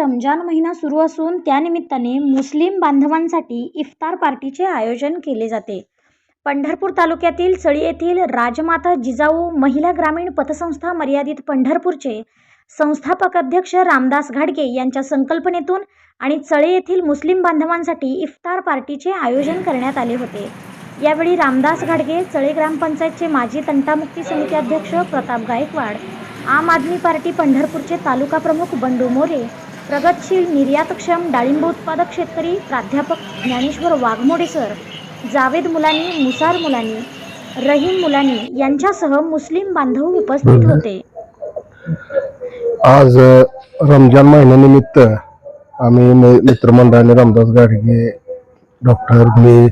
रमजान महिना सुरू असून त्यानिमित्ताने मुस्लिम बांधवांसाठी इफ्तार पार्टीचे आयोजन केले जाते. पंढरपूर तालुक्यातील चळी येथील राजमाता जिजाऊ महिला ग्रामीण पतसंस्था मर्यादित पंढरपूरचे संस्थापक अध्यक्ष रामदास घाडगे यांच्या संकल्पनेतून आणि चळे येथील मुस्लिम बांधवांसाठी इफ्तार पार्टीचे आयोजन करण्यात आले होते. यावेळी रामदास घाडगे चळे ग्रामपंचायतचे माजी तंटामुक्ती समिती अध्यक्ष प्रताप गायकवाड आम आदमी पार्टी पंढरपूरचे तालुका प्रमुख बंडू मोरे प्रगतशील निर्यातक्षम डाळिंब उत्पादक शेतकरी प्राध्यापक ज्ञानेश्वर वाघमोडे सर जावेद मुलानी मुसार मुलानी रहीम मुलानी यांच्यासह मुस्लिम बांधव उपस्थित होते. आज रमजान महिन्यानिमित्त आम्ही मित्रमंडळाने रामदास गाडगे डॉक्टर मी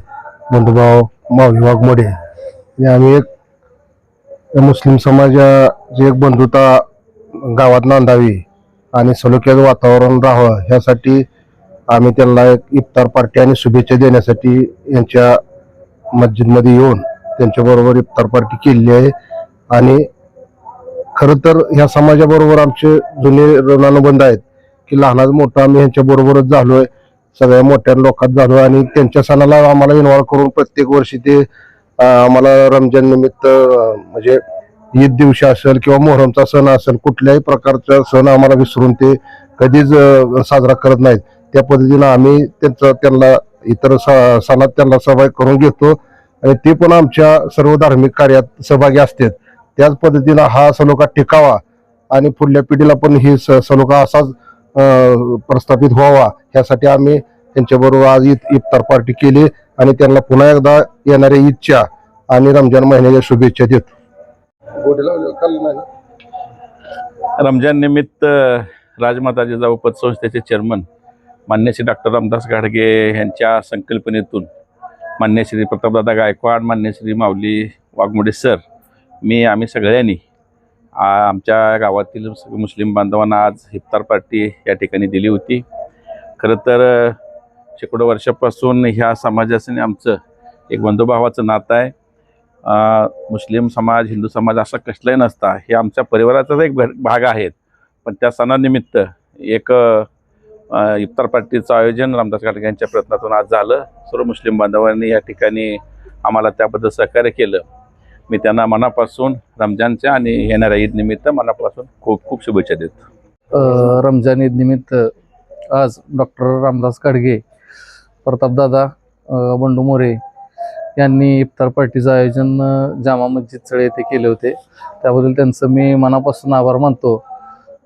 बंधुभाव माऊली वाघमोडे आणि आम्ही एक मुस्लिम समाजाची एक बंधुता गावात नांदावी आणि सलोख्याचं वातावरण राहावं ह्यासाठी आम्ही त्यांना एक इफ्तार पार्टी आणि शुभेच्छा देण्यासाठी यांच्या मस्जिदमध्ये येऊन त्यांच्याबरोबर इफ्तार पार्टी केलेली आहे. आणि खरं तर ह्या समाजाबरोबर आमचे जुने ऋणानुबंध आहेत की लहानाचं मोठं आम्ही ह्यांच्याबरोबरच झालो आहे सगळ्या मोठ्या लोकात आहे आणि त्यांच्या सणाला आम्हाला इन्व्हॉल्व करून प्रत्येक वर्षी ते आम्हाला रमजान निमित्त म्हणजे ईद दिवशी असेल किंवा मोहरमचा सण असेल कुठल्याही प्रकारचा सण आम्हाला विसरून ते कधीच साजरा करत नाहीत. त्या पद्धतीनं आम्ही त्यांचा त्यांना इतर स- सणात त्यांना सहभाग करून घेतो. आणि ते पण आमच्या सर्व धार्मिक कार्यात सहभागी असतात. त्याच पद्धतीनं हा सलोखा टिकावा आणि पुढल्या पिढीला पण ही स- सलोखा असाच प्रस्थापित व्हावा. ह्यासाठी आम्ही त्यांच्याबरोबर आज ईद इफ्तार पार्टी केली आणि त्यांना पुन्हा एकदा येणाऱ्या ईदच्या आणि रमजान महिन्याच्या शुभेच्छा देतो. रमजान निमित्त राजमाता जिजाऊ पतसंस्थेचे चेअरमन मान्य श्री डॉक्टर रामदास घाडगे यांच्या संकल्पनेतून मान्य श्री प्रतापदादा गायकवाड मान्य श्री माऊली वाघमोडे सर मी आम्ही सगळ्यांनी आमच्या गावातील सगळे मुस्लिम बांधवांना आज इफ्तार पार्टी या ठिकाणी दिली होती. खरं तर शेकडो वर्षापासून ह्या समाजाचं आमचं एक बंधुभावाचं नातं आहे. मुस्लिम समाज हिंदू समाज असा कसलाही नसता. हे आमच्या परिवाराचाच एक भाग आहेत. पण त्या सणानिमित्त एक इफ्तार पार्टीचं आयोजन रामदास घाटगे यांच्या प्रयत्नातून आज झालं. सर्व मुस्लिम बांधवांनी या ठिकाणी आम्हाला त्याबद्दल सहकार्य केलं. मी त्यांना मनापासून रमजानच्या आणि येणाऱ्या ईद निमित्त मनापासून खूप खूप शुभेच्छा देतो. रमजान ईद निमित्त आज डॉक्टर रामदास गाडगे प्रतापदादा बंडू मोरे यांनी इफ्तार पार्टीचं आयोजन जामा मस्जिद चळे येथे केले होते. त्याबद्दल त्यांचं मी मनापासून आभार मानतो.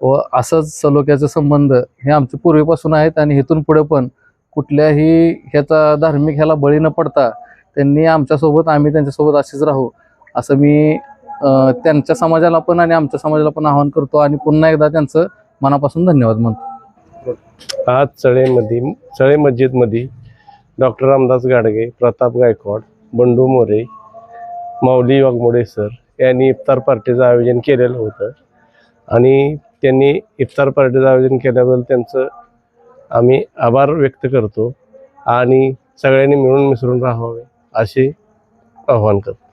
व असंच सलोख्याचे संबंध हे आमचे पूर्वीपासून आहेत आणि इथून पुढे पण कुठल्याही ह्याचा धार्मिक ह्याला बळी न पडता त्यांनी आमच्यासोबत आम्ही त्यांच्यासोबत असेच राहू असं मी त्यांच्या समाजाला पण आणि आमच्या समाजाला पण आवाहन करतो आणि पुन्हा एकदा त्यांचं मनापासून धन्यवाद म्हणतो आज चळेमध्ये चळे मस्जिदमध्ये डॉक्टर रामदास गाडगे प्रताप गायकवाड बंडू मोरे माऊली वाघमोडे सर यांनी इफ्तार पार्टीचं आयोजन केलेलं होतं. आणि त्यांनी इफ्तार पार्टीचं आयोजन केल्याबद्दल त्यांचं आम्ही आभार व्यक्त करतो. आणि सगळ्यांनी मिळून मिसळून राहावे असे आव्हान करतो.